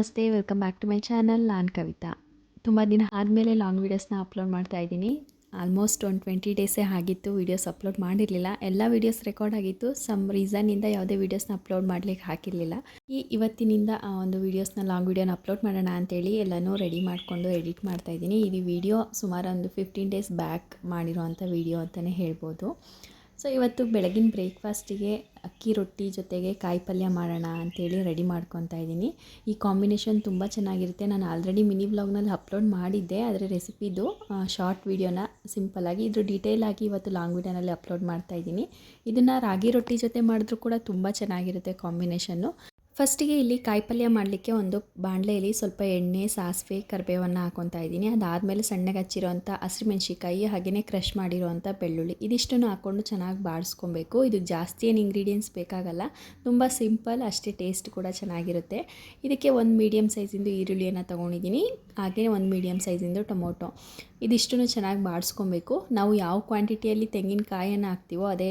ನಮಸ್ತೆ, welcome back to my channel. ನಾನು ಕವಿತಾ. ತುಂಬ ದಿನ ಆದಮೇಲೆ ಲಾಂಗ್ ವೀಡಿಯೋಸ್ನ ಅಪ್ಲೋಡ್ ಮಾಡ್ತಾ ಇದ್ದೀನಿ. ಆಲ್ಮೋಸ್ಟ್ ಒಂದು ಟ್ವೆಂಟಿ ಡೇಸೇ ಆಗಿತ್ತು ವೀಡಿಯೋಸ್ ಅಪ್ಲೋಡ್ ಮಾಡಿರಲಿಲ್ಲ. ಎಲ್ಲ ವೀಡಿಯೋಸ್ ರೆಕಾರ್ಡ್ ಆಗಿತ್ತು. ಸಮ್ ರೀಸನ್ನಿಂದ ಯಾವುದೇ ವೀಡಿಯೋಸ್ನ ಅಪ್ಲೋಡ್ ಮಾಡಲಿಕ್ಕೆ ಹಾಕಿರಲಿಲ್ಲ. ಈ ಇವತ್ತಿನಿಂದ ಆ ಒಂದು ವೀಡಿಯೋಸ್ನ ಲಾಂಗ್ ವೀಡಿಯೋನ ಅಪ್ಲೋಡ್ ಮಾಡೋಣ ಅಂತೇಳಿ ಎಲ್ಲನೂ ರೆಡಿ ಮಾಡಿಕೊಂಡು ಎಡಿಟ್ ಮಾಡ್ತಾ ಇದ್ದೀನಿ. ಇದು ವಿಡಿಯೋ ಸುಮಾರು ಒಂದು ಫಿಫ್ಟೀನ್ ಡೇಸ್ ಬ್ಯಾಕ್ ಮಾಡಿರೋವಂಥ ವಿಡಿಯೋ ಅಂತಲೇ ಹೇಳ್ಬೋದು. ಸೊ ಇವತ್ತು ಬೆಳಗಿನ ಬ್ರೇಕ್ಫಾಸ್ಟಿಗೆ ಅಕ್ಕಿ ರೊಟ್ಟಿ ಜೊತೆಗೆ ಕಾಯಿ ಪಲ್ಯ ಮಾಡೋಣ ಅಂತೇಳಿ ರೆಡಿ ಮಾಡ್ಕೊತಾ ಇದ್ದೀನಿ. ಈ ಕಾಂಬಿನೇಷನ್ ತುಂಬ ಚೆನ್ನಾಗಿರುತ್ತೆ. ನಾನು ಆಲ್ರೆಡಿ ಮಿನಿ ವ್ಲಾಗ್ನಲ್ಲಿ ಅಪ್ಲೋಡ್ ಮಾಡಿದ್ದೆ. ಆದರೆ ರೆಸಿಪಿದು ಶಾರ್ಟ್ ವೀಡಿಯೋನ ಸಿಂಪಲ್ಲಾಗಿ ಇದ್ರ ಡೀಟೇಲ್ ಆಗಿ ಇವತ್ತು ಲಾಂಗ್ ವೀಡಿಯೋನಲ್ಲಿ ಅಪ್ಲೋಡ್ ಮಾಡ್ತಾ ಇದ್ದೀನಿ. ಇದನ್ನು ರಾಗಿ ರೊಟ್ಟಿ ಜೊತೆ ಮಾಡಿದ್ರೂ ಕೂಡ ತುಂಬ ಚೆನ್ನಾಗಿರುತ್ತೆ ಕಾಂಬಿನೇಷನ್ನು. ಫಸ್ಟಿಗೆ ಇಲ್ಲಿ ಕಾಯಿ ಪಲ್ಯ ಮಾಡಲಿಕ್ಕೆ ಒಂದು ಬಾಣಲೆಯಲ್ಲಿ ಸ್ವಲ್ಪ ಎಣ್ಣೆ, ಸಾಸಿವೆ, ಕರಿಬೇವನ್ನು ಹಾಕೊತಾ ಇದ್ದೀನಿ. ಅದಾದಮೇಲೆ ಸಣ್ಣಗೆ ಹಚ್ಚಿರೋಂಥ ಹಸಿಮೆಣ್ಸಿಕಾಯಿ ಹಾಗೆಯೇ ಕ್ರಷ್ ಮಾಡಿರೋವಂಥ ಬೆಳ್ಳುಳ್ಳಿ. ಇದಿಷ್ಟನ್ನು ಹಾಕ್ಕೊಂಡು ಚೆನ್ನಾಗಿ ಬಾಡಿಸ್ಕೊಬೇಕು ಇದು ಜಾಸ್ತಿ ಏನು ಇಂಗ್ರೀಡಿಯೆಂಟ್ಸ್ ಬೇಕಾಗಲ್ಲ. ತುಂಬ ಸಿಂಪಲ್, ಅಷ್ಟೇ ಟೇಸ್ಟ್ ಕೂಡ ಚೆನ್ನಾಗಿರುತ್ತೆ. ಇದಕ್ಕೆ ಒಂದು ಮೀಡಿಯಮ್ ಸೈಜಿಂದು ಈರುಳ್ಳಿಯನ್ನು ತೊಗೊಂಡಿದ್ದೀನಿ. ಹಾಗೆಯೇ ಒಂದು ಮೀಡಿಯಮ್ ಸೈಜಿಂದು ಟೊಮೊಟೊ. ಇದಿಷ್ಟನ್ನು ಚೆನ್ನಾಗಿ ಬಾಡಿಸ್ಕೊಬೇಕು. ನಾವು ಯಾವ ಕ್ವಾಂಟಿಟಿಯಲ್ಲಿ ತೆಂಗಿನಕಾಯನ್ನು ಹಾಕ್ತೀವೋ ಅದೇ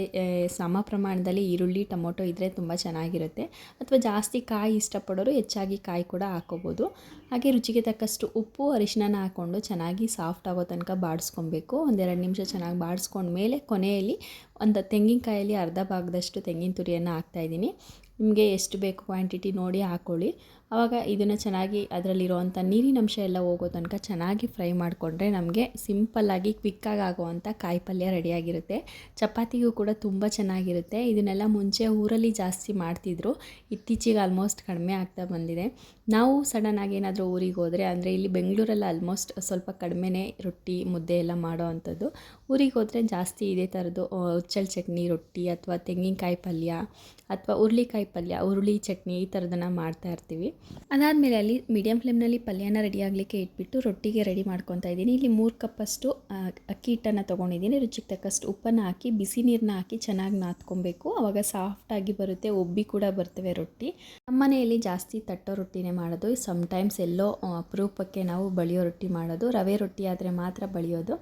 ಸಮ ಪ್ರಮಾಣದಲ್ಲಿ ಈರುಳ್ಳಿ, ಟೊಮೊಟೊ ಇದ್ದರೆ ತುಂಬ ಚೆನ್ನಾಗಿರುತ್ತೆ. ಅಥವಾ ಜಾಸ್ತಿ ಕಾಯಿ ಇಷ್ಟಪಡೋರು ಹೆಚ್ಚಾಗಿ ಕಾಯಿ ಕೂಡ ಹಾಕೋಬೋದು. ಹಾಗೆ ರುಚಿಗೆ ತಕ್ಕಷ್ಟು ಉಪ್ಪು ಅರಿಶಿನ ಹಾಕ್ಕೊಂಡು ಚೆನ್ನಾಗಿ ಸಾಫ್ಟ್ ಆಗೋ ತನಕ ಬಾಡಿಸ್ಕೊಬೇಕು. ಒಂದೆರಡು ನಿಮಿಷ ಚೆನ್ನಾಗಿ ಬಾಡಿಸ್ಕೊಂಡ್ಮೇಲೆ ಕೊನೆಯಲ್ಲಿ ಒಂದು ತೆಂಗಿನಕಾಯಲ್ಲಿ ಅರ್ಧ ಭಾಗದಷ್ಟು ತೆಂಗಿನ ತುರಿಯನ್ನು ಹಾಕ್ತಾಯಿದ್ದೀನಿ ನಿಮಗೆ ಎಷ್ಟು ಬೇಕು ಕ್ವಾಂಟಿಟಿ ನೋಡಿ ಹಾಕ್ಕೊಳ್ಳಿ ಆವಾಗ ಇದನ್ನು ಚೆನ್ನಾಗಿ ಅದರಲ್ಲಿರುವಂಥ ನೀರಿನಂಶ ಎಲ್ಲ ಹೋಗೋ ತನಕ ಚೆನ್ನಾಗಿ ಫ್ರೈ ಮಾಡಿಕೊಂಡ್ರೆ ನಮಗೆ ಸಿಂಪಲ್ಲಾಗಿ ಕ್ವಿಕ್ಕಾಗಿ ಆಗುವಂಥ ಕಾಯಿ ಪಲ್ಯ ರೆಡಿಯಾಗಿರುತ್ತೆ ಚಪಾತಿಗೂ ಕೂಡ ತುಂಬ ಚೆನ್ನಾಗಿರುತ್ತೆ. ಇದನ್ನೆಲ್ಲ ಮುಂಚೆ ಊರಲ್ಲಿ ಜಾಸ್ತಿ ಮಾಡ್ತಿದ್ರು. ಇತ್ತೀಚೆಗೆ ಆಲ್ಮೋಸ್ಟ್ ಕಡಿಮೆ ಆಗ್ತಾ ಬಂದಿದೆ. ನಾವು ಸಡನ್ನಾಗಿ ಏನಾದರೂ ಊರಿಗೆ ಹೋದರೆ, ಅಂದರೆ ಇಲ್ಲಿ ಬೆಂಗಳೂರಲ್ಲಿ ಆಲ್ಮೋಸ್ಟ್ ಸ್ವಲ್ಪ ಕಡಿಮೆನೇ ರೊಟ್ಟಿ ಮುದ್ದೆ ಎಲ್ಲ ಮಾಡೋ ಅಂಥದ್ದು. ಊರಿಗೆ ಹೋದರೆ ಜಾಸ್ತಿ ಇದೇ ಥರದ್ದು ಉಚ್ಚಲ್ ಚಟ್ನಿ ರೊಟ್ಟಿ ಅಥವಾ ತೆಂಗಿನಕಾಯಿ ಪಲ್ಯ ಅಥವಾ ಹುರುಳಿಕಾಯಿ ಪಲ್ಯ ಹುರುಳಿ ಚಟ್ನಿ ಈ ಥರದನ್ನು ಮಾಡ್ತಾ ಇರ್ತೀವಿ. ಅದಾದಮೇಲೆ ಅಲ್ಲಿ ಮೀಡಿಯಂ ಫ್ಲೇಮ್ನಲ್ಲಿ ಪಲ್ಯನ ರೆಡಿ ಆಗಲಿಕ್ಕೆ ಇಟ್ಬಿಟ್ಟು ರೊಟ್ಟಿಗೆ ರೆಡಿ ಮಾಡ್ಕೊತಾ ಇದ್ದೀನಿ. ಇಲ್ಲಿ ಮೂರು ಕಪ್ಪಷ್ಟು ಅಕ್ಕಿ ಹಿಟ್ಟನ್ನು ತೊಗೊಂಡಿದ್ದೀನಿ. ರುಚಿಗೆ ತಕ್ಕಷ್ಟು ಉಪ್ಪನ್ನು ಹಾಕಿ, ಬಿಸಿ ನೀರನ್ನ ಹಾಕಿ ಚೆನ್ನಾಗಿ ನಾದ್ಕೊಬೇಕು. ಆವಾಗ ಸಾಫ್ಟಾಗಿ ಬರುತ್ತೆ, ಒಬ್ಬಿ ಕೂಡ ಬರ್ತವೆ ರೊಟ್ಟಿ. ನಮ್ಮನೆಯಲ್ಲಿ ಜಾಸ್ತಿ ತಟ್ಟೋ ರೊಟ್ಟಿನೇ ಮಾಡೋದು. ಸಮ್ಟೈಮ್ಸ್ ಎಲ್ಲೋ ಅಪರೂಪಕ್ಕೆ ನಾವು ಬಳಿಯೋ ರೊಟ್ಟಿ ಮಾಡೋದು. ರವೆ ರೊಟ್ಟಿ ಆದರೆ ಮಾತ್ರ ಬಳಿಯೋದು.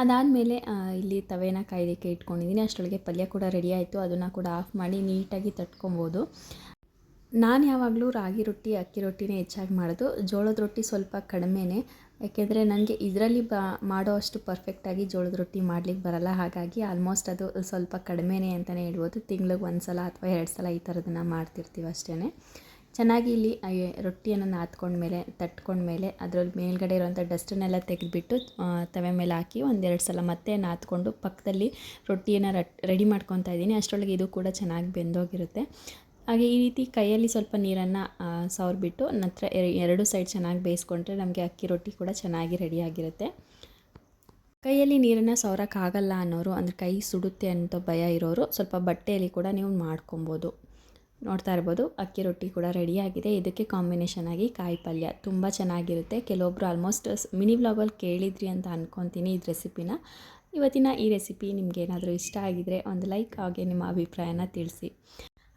ಅದಾದಮೇಲೆ ಇಲ್ಲಿ ತವೆನ ಕಾಯ್ದಕ್ಕೆ ಇಟ್ಕೊಂಡಿದ್ದೀನಿ. ಅಷ್ಟರೊಳಗೆ ಪಲ್ಯ ಕೂಡ ರೆಡಿ ಆಯಿತು. ಅದನ್ನು ಕೂಡ ಆಫ್ ಮಾಡಿ ನೀಟಾಗಿ ತಟ್ಕೊಬೋದು. ನಾನು ಯಾವಾಗಲೂ ರಾಗಿ ರೊಟ್ಟಿ, ಅಕ್ಕಿ ರೊಟ್ಟಿನೇ ಹೆಚ್ಚಾಗಿ ಮಾಡೋದು. ಜೋಳದ ರೊಟ್ಟಿ ಸ್ವಲ್ಪ ಕಡಿಮೆನೇ. ಯಾಕೆಂದರೆ ನನಗೆ ಇದರಲ್ಲಿ ಬ, ಮಾಡೋ ಅಷ್ಟು ಪರ್ಫೆಕ್ಟಾಗಿ ಜೋಳದ ರೊಟ್ಟಿ ಮಾಡ್ಲಿಕ್ಕೆ ಬರಲ್ಲ. ಹಾಗಾಗಿ ಆಲ್ಮೋಸ್ಟ್ ಅದು ಸ್ವಲ್ಪ ಕಡಿಮೆನೇ ಅಂತಲೇ ಹೇಳ್ಬೋದು. ತಿಂಗ್ಳಿಗೆ ಒಂದು ಸಲ ಅಥವಾ ಎರಡು ಸಲ ಈ ಥರದನ್ನು ಮಾಡ್ತಿರ್ತೀವಿ ಅಷ್ಟೇ ಚೆನ್ನಾಗಿ ಇಲ್ಲಿ ರೊಟ್ಟಿಯನ್ನು ನಾದ್ಕೊಂಡ್ಮೇಲೆ, ತಟ್ಕೊಂಡ್ಮೇಲೆ ಅದರಲ್ಲಿ ಮೇಲ್ಗಡೆ ಇರೋವಂಥ ಡಸ್ಟನ್ನೆಲ್ಲ ತೆಗೆದುಬಿಟ್ಟು ತವೆ ಮೇಲೆ ಹಾಕಿ ಒಂದೆರಡು ಸಲ ಮತ್ತೆ ನಾದ್ಕೊಂಡು ಪಕ್ಕದಲ್ಲಿ ರೊಟ್ಟಿಯನ್ನು ರಟ್ ರೆಡಿ ಮಾಡ್ಕೊತಾ ಇದ್ದೀನಿ. ಅಷ್ಟರೊಳಗೆ ಇದು ಕೂಡ ಚೆನ್ನಾಗಿ ಬೆಂದೋಗಿರುತ್ತೆ. ಹಾಗೆ ಈ ರೀತಿ ಕೈಯಲ್ಲಿ ಸ್ವಲ್ಪ ನೀರನ್ನು ಸವರ್ಬಿಟ್ಟು ನಂತರ ಎರ- ಎರಡು ಸೈಡ್ ಚೆನ್ನಾಗಿ ಬೇಯಿಸ್ಕೊಂಡ್ರೆ ನಮಗೆ ಅಕ್ಕಿ ರೊಟ್ಟಿ ಕೂಡ ಚೆನ್ನಾಗಿ ರೆಡಿಯಾಗಿರುತ್ತೆ ಕೈಯಲ್ಲಿ ನೀರನ್ನು ಸವರಕ್ಕಾಗಲ್ಲ ಅನ್ನೋರು, ಅಂದರೆ ಕೈ ಸುಡುತ್ತೆ ಅಂತ ಭಯ ಇರೋರು ಸ್ವಲ್ಪ ಬಟ್ಟೆಯಲ್ಲಿ ಕೂಡ ನೀವು ಮಾಡ್ಕೊಬೋದು. ನೋಡ್ತಾ ಇರ್ಬೋದು, ಅಕ್ಕಿ ರೊಟ್ಟಿ ಕೂಡ ರೆಡಿಯಾಗಿದೆ ಇದಕ್ಕೆ ಕಾಂಬಿನೇಷನ್ ಆಗಿ ಕಾಯಿ ಪಲ್ಯ ತುಂಬ ಚೆನ್ನಾಗಿರುತ್ತೆ. ಕೆಲವೊಬ್ಬರು ಆಲ್ಮೋಸ್ಟ್ ಮಿನಿ ವ್ಲಾಗಲ್ಲಿ ಕೇಳಿದ್ರಿ ಅಂತ ಅಂದ್ಕೊತೀನಿ ಇದು ರೆಸಿಪಿನ ಇವತ್ತಿನ ಈ ರೆಸಿಪಿ ನಿಮ್ಗೆ ಏನಾದರೂ ಇಷ್ಟ ಆಗಿದರೆ ಒಂದು ಲೈಕ್ ಹಾಗೆ ನಿಮ್ಮ ಅಭಿಪ್ರಾಯನ ತಿಳಿಸಿ.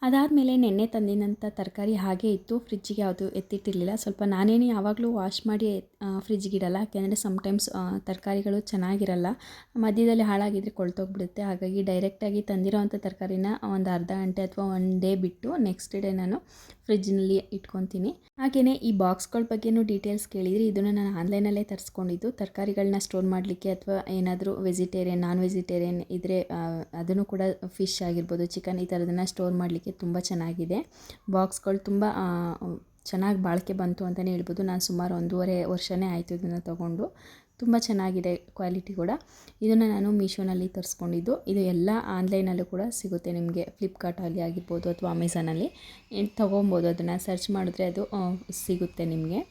ಅದಾದಮೇಲೆ ನೆನ್ನೆ ತಂದಿನಂಥ ತರಕಾರಿ ಹಾಗೆ ಇತ್ತು. ಫ್ರಿಜ್ಜಿಗೆ ಯಾವುದು ಎತ್ತಿಟ್ಟಿರಲಿಲ್ಲ. ಸ್ವಲ್ಪ ನಾನೇನು ಯಾವಾಗಲೂ ವಾಶ್ ಮಾಡಿ ಫ್ರಿಜ್ಜಿಗೆ ಇಡಲ್ಲ ಯಾಕೆಂದರೆ ಸಮ್ಟೈಮ್ಸ್ ತರಕಾರಿಗಳು ಚೆನ್ನಾಗಿರಲ್ಲ. ಮಧ್ಯದಲ್ಲಿ ಹಾಳಾಗಿದ್ದರೆ ಕೊಳ್ತೋಗ್ಬಿಡುತ್ತೆ. ಹಾಗಾಗಿ ಡೈರೆಕ್ಟಾಗಿ ತಂದಿರೋವಂಥ ತರಕಾರಿನ ಒಂದು ಅರ್ಧ ಗಂಟೆ ಅಥವಾ ಒನ್ ಡೇ ಬಿಟ್ಟು ನೆಕ್ಸ್ಟ್ ಡೇ ನಾನು ಫ್ರಿಜ್ನಲ್ಲಿ ಇಟ್ಕೊತೀನಿ. ಹಾಗೆಯೇ ಈ ಬಾಕ್ಸ್ಗಳ ಬಗ್ಗೆನೂ ಡೀಟೇಲ್ಸ್ ಕೇಳಿದರೆ ಇದನ್ನು ನಾನು ಆನ್ಲೈನಲ್ಲೇ ತರಿಸ್ಕೊಂಡಿದ್ದು. ತರಕಾರಿಗಳನ್ನ ಸ್ಟೋರ್ ಮಾಡಲಿಕ್ಕೆ ಅಥವಾ ಏನಾದರೂ ವೆಜಿಟೇರಿಯನ್ ನಾನ್ ವೆಜಿಟೇರಿಯನ್ ಇದ್ದರೆ ಅದನ್ನು ಕೂಡ ಫಿಶ್ ಆಗಿರ್ಬೋದು ಚಿಕನ್ ಈ ಥರದನ್ನು ಸ್ಟೋರ್ ಮಾಡಲಿಕ್ಕೆ ತುಂಬ ಚೆನ್ನಾಗಿದೆ. ಬಾಕ್ಸ್ಗಳು ತುಂಬ ಚೆನ್ನಾಗಿ ಬಾಳಿಕೆ ಬಂತು ಅಂತಲೇ ಹೇಳ್ಬೋದು. ನಾನು ಸುಮಾರು ಒಂದೂವರೆ ವರ್ಷನೇ ಆಯಿತು ಇದನ್ನು ತೊಗೊಂಡು. ತುಂಬ ಚೆನ್ನಾಗಿದೆ ಕ್ವಾಲಿಟಿ ಕೂಡ. ಇದನ್ನು ನಾನು ಮೀಶೋನಲ್ಲಿ ತರಿಸ್ಕೊಂಡಿದ್ದು. ಇದು ಎಲ್ಲ ಆನ್ಲೈನಲ್ಲೂ ಕೂಡ ಸಿಗುತ್ತೆ ನಿಮಗೆ. ಫ್ಲಿಪ್ಕಾರ್ಟಲ್ಲಿ ಆಗಿರ್ಬೋದು ಅಥವಾ ಅಮೆಝಾನಲ್ಲಿ ತೊಗೊಬೋದು ಅದನ್ನು? ಸರ್ಚ್ ಮಾಡಿದ್ರೆ ಅದು ಸಿಗುತ್ತೆ ನಿಮಗೆ.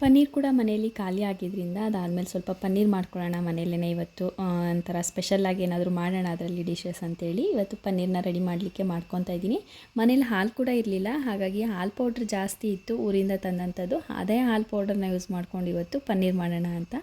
ಪನ್ನೀರ್ ಕೂಡ ಮನೆಯಲ್ಲಿ ಖಾಲಿ ಆಗಿದ್ದರಿಂದ ಅದಾದಮೇಲೆ ಸ್ವಲ್ಪ ಪನ್ನೀರ್ ಮಾಡ್ಕೊಳ್ಳೋಣ ಮನೆಯಲ್ಲೇ ಇವತ್ತು ಒಂಥರ ಸ್ಪೆಷಲ್ಲಾಗಿ ಏನಾದರೂ ಮಾಡೋಣ ಅದರಲ್ಲಿ ಡಿಶಸ್ ಅಂತೇಳಿ ಇವತ್ತು ಪನ್ನೀರ್ನ ರೆಡಿ ಮಾಡಲಿಕ್ಕೆ ಮಾಡ್ಕೊತಾ ಇದ್ದೀನಿ. ಮನೇಲಿ ಹಾಲು ಕೂಡ ಇರಲಿಲ್ಲ, ಹಾಗಾಗಿ ಹಾಲು ಪೌಡ್ರ್ ಜಾಸ್ತಿ ಇತ್ತು ಊರಿಂದ ತಂದಂಥದ್ದು. ಅದೇ ಹಾಲು ಪೌಡರ್ನ ಯೂಸ್ ಮಾಡ್ಕೊಂಡು ಇವತ್ತು ಪನ್ನೀರ್ ಮಾಡೋಣ ಅಂತ.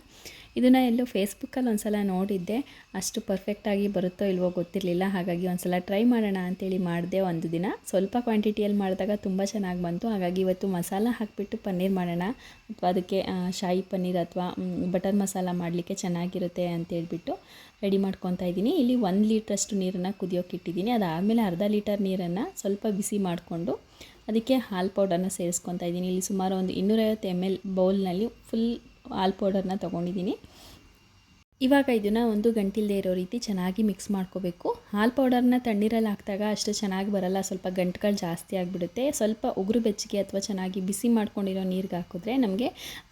ಇದನ್ನು ಎಲ್ಲೋ ಫೇಸ್ಬುಕ್ಕಲ್ಲಿ ಒಂದು ಸಲ ನೋಡಿದ್ದೆ, ಅಷ್ಟು ಪರ್ಫೆಕ್ಟಾಗಿ ಬರುತ್ತೋ ಇಲ್ವೋ ಗೊತ್ತಿರಲಿಲ್ಲ. ಹಾಗಾಗಿ ಒಂದು ಸಲ ಟ್ರೈ ಮಾಡೋಣ ಅಂತೇಳಿ ಮಾಡಿದೆ ಒಂದು ದಿನ. ಸ್ವಲ್ಪ ಕ್ವಾಂಟಿಟಿಯಲ್ಲಿ ಮಾಡಿದಾಗ ತುಂಬ ಚೆನ್ನಾಗಿ ಬಂತು. ಹಾಗಾಗಿ ಇವತ್ತು ಮಸಾಲ ಹಾಕಿಬಿಟ್ಟು ಪನ್ನೀರ್ ಮಾಡೋಣ. ಅಥವಾ ಅದಕ್ಕೆ ಶಾಯಿ ಪನ್ನೀರ್ ಅಥವಾ ಬಟರ್ ಮಸಾಲ ಮಾಡಲಿಕ್ಕೆ ಚೆನ್ನಾಗಿರುತ್ತೆ ಅಂತ ಹೇಳ್ಬಿಟ್ಟು ರೆಡಿ ಮಾಡ್ಕೊತಾ ಇದ್ದೀನಿ. ಇಲ್ಲಿ ಒಂದು ಲೀಟ್ರಷ್ಟು ನೀರನ್ನು ಕುದಿಯೋಕೆ ಇಟ್ಟಿದ್ದೀನಿ. ಅದಾದಮೇಲೆ ಅರ್ಧ ಲೀಟರ್ ನೀರನ್ನು ಸ್ವಲ್ಪ ಬಿಸಿ ಮಾಡಿಕೊಂಡು ಅದಕ್ಕೆ ಹಾಲು ಪೌಡರ್ನ ಸೇರಿಸ್ಕೊತಾ ಇದ್ದೀನಿ. ಇಲ್ಲಿ ಸುಮಾರು ಒಂದು ಇನ್ನೂರೈವತ್ತು ಎಂ ಎಲ್ ಬೌಲ್ನಲ್ಲಿ ಫುಲ್ ಹಾಲು ಪೌಡರ್ನ ತೊಗೊಂಡಿದ್ದೀನಿ. ಇವಾಗ ಇದನ್ನು ಒಂದು ಗಂಟಿಲ್ಲದೆ ಇರೋ ರೀತಿ ಚೆನ್ನಾಗಿ ಮಿಕ್ಸ್ ಮಾಡ್ಕೋಬೇಕು. ಹಾಲು ಪೌಡರ್ನ ತಣ್ಣೀರಲ್ಲಿ ಹಾಕಿದಾಗ ಅಷ್ಟು ಚೆನ್ನಾಗಿ ಬರಲ್ಲ, ಸ್ವಲ್ಪ ಗಂಟುಗಳು ಜಾಸ್ತಿ ಆಗಿಬಿಡುತ್ತೆ. ಸ್ವಲ್ಪ ಉಗುರು ಬೆಚ್ಚಗೆ ಅಥವಾ ಚೆನ್ನಾಗಿ ಬಿಸಿ ಮಾಡ್ಕೊಂಡಿರೋ ನೀರಿಗೆ ಹಾಕಿದ್ರೆ ನಮಗೆ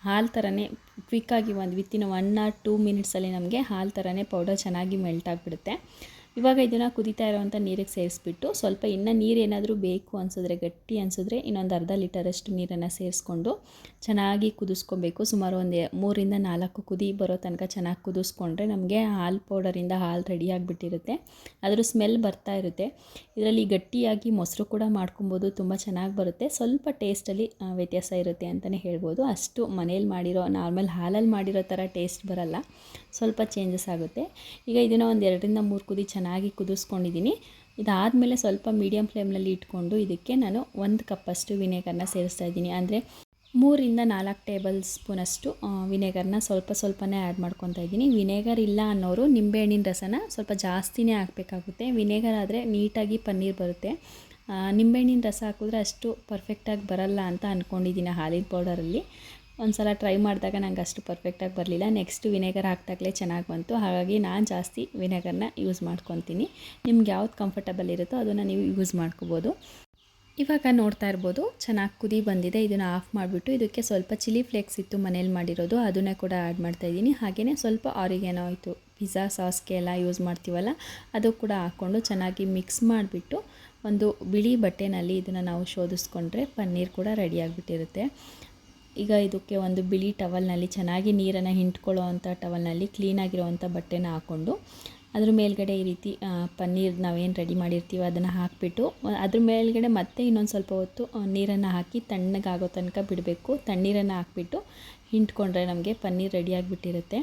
ಹಾಲು ಥರನೇ ಕ್ವಿಕ್ಕಾಗಿ ಒಂದು ವಿತ್ತಿನ ಒನ್ ಆರ್ ಟೂ ಮಿನಿಟ್ಸಲ್ಲಿ ನಮಗೆ ಹಾಲು ಥರನೇ ಪೌಡರ್ ಚೆನ್ನಾಗಿ ಮೆಲ್ಟ್ ಆಗಿಬಿಡುತ್ತೆ. ಇವಾಗ ಇದನ್ನು ಕುದಿತಾ ಇರೋವಂಥ ನೀರಿಗೆ ಸೇರಿಸ್ಬಿಟ್ಟು ಸ್ವಲ್ಪ ಇನ್ನು ನೀರು ಏನಾದರೂ ಬೇಕು ಅನಿಸಿದ್ರೆ, ಗಟ್ಟಿ ಅನಿಸಿದ್ರೆ ಇನ್ನೊಂದು ಅರ್ಧ ಲೀಟರಷ್ಟು ನೀರನ್ನು ಸೇರಿಸ್ಕೊಂಡು ಚೆನ್ನಾಗಿ ಕುದಿಸ್ಕೊಬೇಕು. ಸುಮಾರು ಒಂದು ಮೂರಿಂದ ನಾಲ್ಕು ಕುದಿ ಬರೋ ತನಕ ಚೆನ್ನಾಗಿ ಕುದಿಸ್ಕೊಂಡ್ರೆ ನಮಗೆ ಹಾಲು ಪೌಡರಿಂದ ಹಾಲು ರೆಡಿ ಆಗಿಬಿಟ್ಟಿರುತ್ತೆ. ಅದರ ಸ್ಮೆಲ್ ಬರ್ತಾ ಇರುತ್ತೆ. ಇದರಲ್ಲಿ ಗಟ್ಟಿಯಾಗಿ ಮೊಸರು ಕೂಡ ಮಾಡ್ಕೊಬೋದು, ತುಂಬ ಚೆನ್ನಾಗಿ ಬರುತ್ತೆ. ಸ್ವಲ್ಪ ಟೇಸ್ಟಲ್ಲಿ ವ್ಯತ್ಯಾಸ ಇರುತ್ತೆ ಅಂತಲೇ ಹೇಳ್ಬೋದು. ಅಷ್ಟು ಮನೇಲಿ ಮಾಡಿರೋ, ನಾರ್ಮಲ್ ಹಾಲಲ್ಲಿ ಮಾಡಿರೋ ಥರ ಟೇಸ್ಟ್ ಬರಲ್ಲ. ಸ್ವಲ್ಪ ಚೇಂಜಸ್ ಆಗುತ್ತೆ. ಈಗ ಇದನ್ನು ಒಂದು ಎರಡರಿಂದ ಮೂರು ಕುದಿ ಚೆನ್ನಾಗಿ ಕುದಿಸ್ಕೊಂಡಿದ್ದೀನಿ. ಇದಾದಮೇಲೆ ಸ್ವಲ್ಪ ಮೀಡಿಯಮ್ ಫ್ಲೇಮ್ನಲ್ಲಿ ಇಟ್ಕೊಂಡು ಇದಕ್ಕೆ ನಾನು ಒಂದು ಕಪ್ಪಷ್ಟು ವಿನೆಗರ್ನ ಸೇರಿಸ್ತಾ ಇದ್ದೀನಿ. ಅಂದರೆ ಮೂರಿಂದ ನಾಲ್ಕು ಟೇಬಲ್ ಸ್ಪೂನಷ್ಟು ವಿನೆಗರ್ನ ಸ್ವಲ್ಪ ಸ್ವಲ್ಪನೇ ಆ್ಯಡ್ ಮಾಡ್ಕೊತಾ ಇದ್ದೀನಿ. ವಿನೆಗರ್ ಇಲ್ಲ ಅನ್ನೋರು ನಿಂಬೆಹಣ್ಣಿನ ರಸನ ಸ್ವಲ್ಪ ಜಾಸ್ತಿನೇ ಹಾಕಬೇಕಾಗುತ್ತೆ. ವಿನೆಗರ್ ಆದರೆ ನೀಟಾಗಿ ಪನ್ನೀರ್ ಬರುತ್ತೆ. ನಿಂಬೆಹಣ್ಣಿನ ರಸ ಹಾಕಿದ್ರೆ ಅಷ್ಟು ಪರ್ಫೆಕ್ಟಾಗಿ ಬರಲ್ಲ ಅಂತ ಅಂದ್ಕೊಂಡಿದ್ದೀನಿ ಹಾಲಿನ ಪೌಡರಲ್ಲಿ ಒಂದು ಸಲ ಟ್ರೈ ಮಾಡಿದಾಗ ನಂಗೆ ಅಷ್ಟು ಪರ್ಫೆಕ್ಟಾಗಿ ಬರಲಿಲ್ಲ. ನೆಕ್ಸ್ಟ್ ವಿನೆಗರ್ ಹಾಕ್ದಾಗಲೇ ಚೆನ್ನಾಗಿ ಬಂತು. ಹಾಗಾಗಿ ನಾನು ಜಾಸ್ತಿ ವಿನೆಗರ್ನ ಯೂಸ್ ಮಾಡ್ಕೊತೀನಿ. ನಿಮ್ಗೆ ಯಾವ್ದು ಕಂಫರ್ಟಬಲ್ ಇರುತ್ತೋ ಅದನ್ನು ನೀವು ಯೂಸ್ ಮಾಡ್ಕೋಬೋದು. ಇವಾಗ ನೋಡ್ತಾ ಇರ್ಬೋದು, ಚೆನ್ನಾಗಿ ಕುದಿ ಬಂದಿದೆ. ಇದನ್ನು ಆಫ್ ಮಾಡಿಬಿಟ್ಟು ಇದಕ್ಕೆ ಸ್ವಲ್ಪ ಚಿಲ್ಲಿ ಫ್ಲೇಕ್ಸ್ ಇತ್ತು ಮನೇಲಿ ಮಾಡಿರೋದು. ಅದನ್ನೇ ಕೂಡ ಆ್ಯಡ್ ಮಾಡ್ತಾಯಿದ್ದೀನಿ ಹಾಗೆಯೇ ಸ್ವಲ್ಪ ಆರಿಗೇನೋ ಆಯಿತು ಪಿಜ್ಜಾ ಸಾಸ್ಗೆ ಎಲ್ಲ ಯೂಸ್ ಮಾಡ್ತೀವಲ್ಲ, ಅದು ಕೂಡ ಹಾಕ್ಕೊಂಡು ಚೆನ್ನಾಗಿ ಮಿಕ್ಸ್ ಮಾಡಿಬಿಟ್ಟು ಒಂದು ಬಿಳಿ ಬಟ್ಟೆನಲ್ಲಿ ಇದನ್ನು ನಾವು ಶೋಧಿಸ್ಕೊಂಡ್ರೆ ಪನ್ನೀರ್ ಕೂಡ ರೆಡಿಯಾಗಿಬಿಟ್ಟಿರುತ್ತೆ ಈಗ ಇದಕ್ಕೆ ಒಂದು ಬಿಳಿ ಟವಲ್ನಲ್ಲಿ ಚೆನ್ನಾಗಿ ನೀರನ್ನು ಹಿಂಟ್ಕೊಳ್ಳೋ ಅಂಥ ಟವಲ್ನಲ್ಲಿ ಕ್ಲೀನಾಗಿರೋವಂಥ ಬಟ್ಟೆನ ಹಾಕ್ಕೊಂಡು ಅದ್ರ ಮೇಲ್ಗಡೆ ಈ ರೀತಿ ಪನ್ನೀರ್ ನಾವೇನು ರೆಡಿ ಮಾಡಿರ್ತೀವೋ ಅದನ್ನು ಹಾಕಿಬಿಟ್ಟು, ಅದ್ರ ಮೇಲ್ಗಡೆ ಮತ್ತೆ ಇನ್ನೊಂದು ಸ್ವಲ್ಪ ಹೊತ್ತು ನೀರನ್ನು ಹಾಕಿ ತಣ್ಣಗಾಗೋ ತನಕ ಬಿಡಬೇಕು. ತಣ್ಣೀರನ್ನು ಹಾಕ್ಬಿಟ್ಟು ಹಿಂಟ್ಕೊಂಡ್ರೆ ನಮಗೆ ಪನ್ನೀರ್ ರೆಡಿಯಾಗಿಬಿಟ್ಟಿರುತ್ತೆ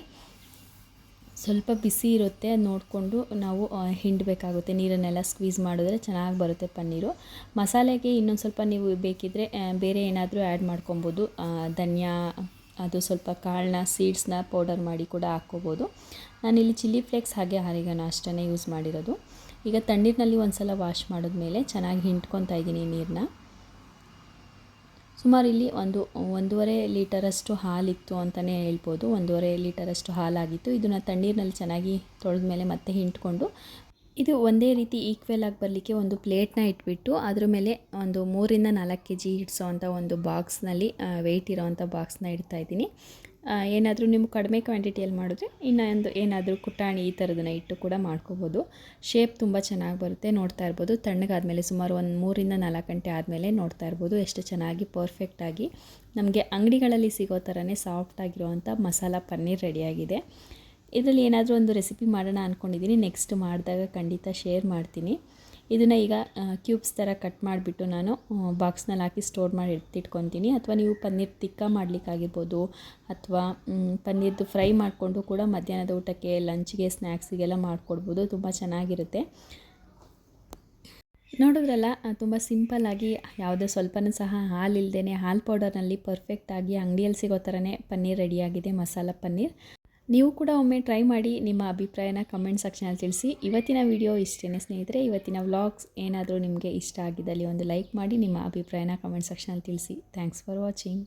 ಸ್ವಲ್ಪ ಬಿಸಿ ಇರುತ್ತೆ ಅದು ನೋಡಿಕೊಂಡು ನಾವು ಹಿಂಡಬೇಕಾಗುತ್ತೆ. ನೀರನ್ನೆಲ್ಲ ಸ್ಕ್ವೀಸ್ ಮಾಡಿದ್ರೆ ಚೆನ್ನಾಗಿ ಬರುತ್ತೆ ಪನ್ನೀರು. ಮಸಾಲೆಗೆ ಇನ್ನೊಂದು ಸ್ವಲ್ಪ ನೀವು ಬೇಕಿದ್ದರೆ ಬೇರೆ ಏನಾದರೂ ಆ್ಯಡ್ ಮಾಡ್ಕೊಬೋದು. ಧನಿಯಾ, ಅದು ಸ್ವಲ್ಪ ಕಾಳನ್ನ ಸೀಡ್ಸ್ನ ಪೌಡರ್ ಮಾಡಿ ಕೂಡ ಹಾಕ್ಕೋಬೋದು. ನಾನಿಲ್ಲಿ ಚಿಲ್ಲಿ ಫ್ಲೇಕ್ಸ್ ಹಾಗೆ ಹರಿಗನ ಅಷ್ಟೇ ಯೂಸ್ ಮಾಡಿರೋದು. ಈಗ ತಣ್ಣೀರಿನಲ್ಲಿ ಒಂದು ಸಲ ವಾಶ್ ಮಾಡಿದ್ಮೇಲೆ ಚೆನ್ನಾಗಿ ಹಿಂಡ್ಕೊತಾ ಇದ್ದೀನಿ ನೀರನ್ನ ಸುಮಾರು ಇಲ್ಲಿ ಒಂದು, ಒಂದೂವರೆ ಲೀಟರಷ್ಟು ಹಾಲಿತ್ತು ಅಂತಲೇ ಹೇಳ್ಬೋದು. ಒಂದೂವರೆ ಲೀಟರಷ್ಟು ಹಾಲಾಗಿತ್ತು. ಇದನ್ನು ತಣ್ಣೀರಿನಲ್ಲಿ ಚೆನ್ನಾಗಿ ತೊಳೆದ ಮೇಲೆ ಮತ್ತೆ ಹಿಂಟ್ಕೊಂಡು, ಇದು ಒಂದೇ ರೀತಿ ಈಕ್ವೆಲ್ ಆಗಿ ಬರಲಿಕ್ಕೆ ಒಂದು ಪ್ಲೇಟ್ನ ಇಟ್ಬಿಟ್ಟು, ಅದ್ರ ಮೇಲೆ ಒಂದು ಮೂರಿಂದ ನಾಲ್ಕು ಕೆ ಜಿ ಹಿಡಿಸೋ ಅಂಥ ಒಂದು ಬಾಕ್ಸ್ನಲ್ಲಿ ವೆಯ್ಟ್ ಇರೋವಂಥ ಬಾಕ್ಸ್ನ ಇಡ್ತಾ ಇದ್ದೀನಿ. ಏನಾದರೂ ನಿಮ್ಗೆ ಕಡಿಮೆ ಕ್ವಾಂಟಿಟಿಯಲ್ಲಿ ಮಾಡಿದ್ರೆ ಇನ್ನೊಂದು ಏನಾದರೂ ಕುಟಾಣಿ ಈ ಥರದನ್ನ ಇಟ್ಟು ಕೂಡ ಮಾಡ್ಕೋಬೋದು. ಶೇಪ್ ತುಂಬ ಚೆನ್ನಾಗಿ ಬರುತ್ತೆ, ನೋಡ್ತಾ ಇರ್ಬೋದು. ತಣ್ಣಗಾದಮೇಲೆ ಸುಮಾರು ಒಂದು ಮೂರಿಂದ ನಾಲ್ಕು ಗಂಟೆ ಆದಮೇಲೆ ನೋಡ್ತಾ ಇರ್ಬೋದು. ಎಷ್ಟು ಚೆನ್ನಾಗಿ ಪರ್ಫೆಕ್ಟಾಗಿ ನಮಗೆ ಅಂಗಡಿಗಳಲ್ಲಿ ಸಿಗೋ ಥರನೇ ಸಾಫ್ಟಾಗಿರುವಂಥ ಮಸಾಲ ಪನ್ನೀರ್ ರೆಡಿಯಾಗಿದೆ ಇದರಲ್ಲಿ ಏನಾದರೂ ಒಂದು ರೆಸಿಪಿ ಮಾಡೋಣ ಅಂದ್ಕೊಂಡಿದ್ದೀನಿ ನೆಕ್ಸ್ಟ್ ಮಾಡಿದಾಗ ಖಂಡಿತ ಶೇರ್ ಮಾಡ್ತೀನಿ. ಇದನ್ನು ಈಗ ಕ್ಯೂಬ್ಸ್ ಥರ ಕಟ್ ಮಾಡಿಬಿಟ್ಟು ನಾನು ಬಾಕ್ಸ್ನಲ್ಲಿ ಹಾಕಿ ಸ್ಟೋರ್ ಮಾಡಿ ಎತ್ತಿಟ್ಕೊತೀನಿ ಅಥವಾ ನೀವು ಪನ್ನೀರ್ ತಿಕ್ಕ ಮಾಡಲಿಕ್ಕಾಗಿರ್ಬೋದು ಅಥವಾ ಪನ್ನೀರ್ದು ಫ್ರೈ ಮಾಡಿಕೊಂಡು ಕೂಡ ಮಧ್ಯಾಹ್ನದ ಊಟಕ್ಕೆ, ಲಂಚ್ಗೆ ಸ್ನ್ಯಾಕ್ಸಿಗೆಲ್ಲ ಮಾಡಿಕೊಡ್ಬೋದು. ತುಂಬ ಚೆನ್ನಾಗಿರುತ್ತೆ. ನೋಡಿದ್ರಲ್ಲ ತುಂಬ ಸಿಂಪಲ್ಲಾಗಿ ಯಾವುದೇ ಸ್ವಲ್ಪನೂ ಸಹ ಹಾಲಿಲ್ಲದೇ ಹಾಲು ಪೌಡರ್ನಲ್ಲಿ ಪರ್ಫೆಕ್ಟಾಗಿ ಅಂಗಡಿಯಲ್ಲಿ ಸಿಗೋ ಥರನೇ ಪನ್ನೀರ್ ರೆಡಿಯಾಗಿದೆ ಮಸಾಲ ಪನ್ನೀರ್. ನೀವು ಕೂಡ ಒಮ್ಮೆ ಟ್ರೈ ಮಾಡಿ ನಿಮ್ಮ ಅಭಿಪ್ರಾಯನ ಕಮೆಂಟ್ ಸೆಕ್ಷನಲ್ಲಿ ತಿಳಿಸಿ. ಇವತ್ತಿನ ವಿಡಿಯೋ ಇಷ್ಟೇ ಸ್ನೇಹಿತರೆ. ಇವತ್ತಿನ ವ್ಲಾಗ್ಸ್ ಏನಾದರೂ ನಿಮಗೆ ಇಷ್ಟ ಆಗಿದ್ದಲ್ಲಿ ಒಂದು ಲೈಕ್ ಮಾಡಿ ನಿಮ್ಮ ಅಭಿಪ್ರಾಯನ ಕಮೆಂಟ್ ಸೆಕ್ಷನಲ್ಲಿ ತಿಳಿಸಿ. Thanks for watching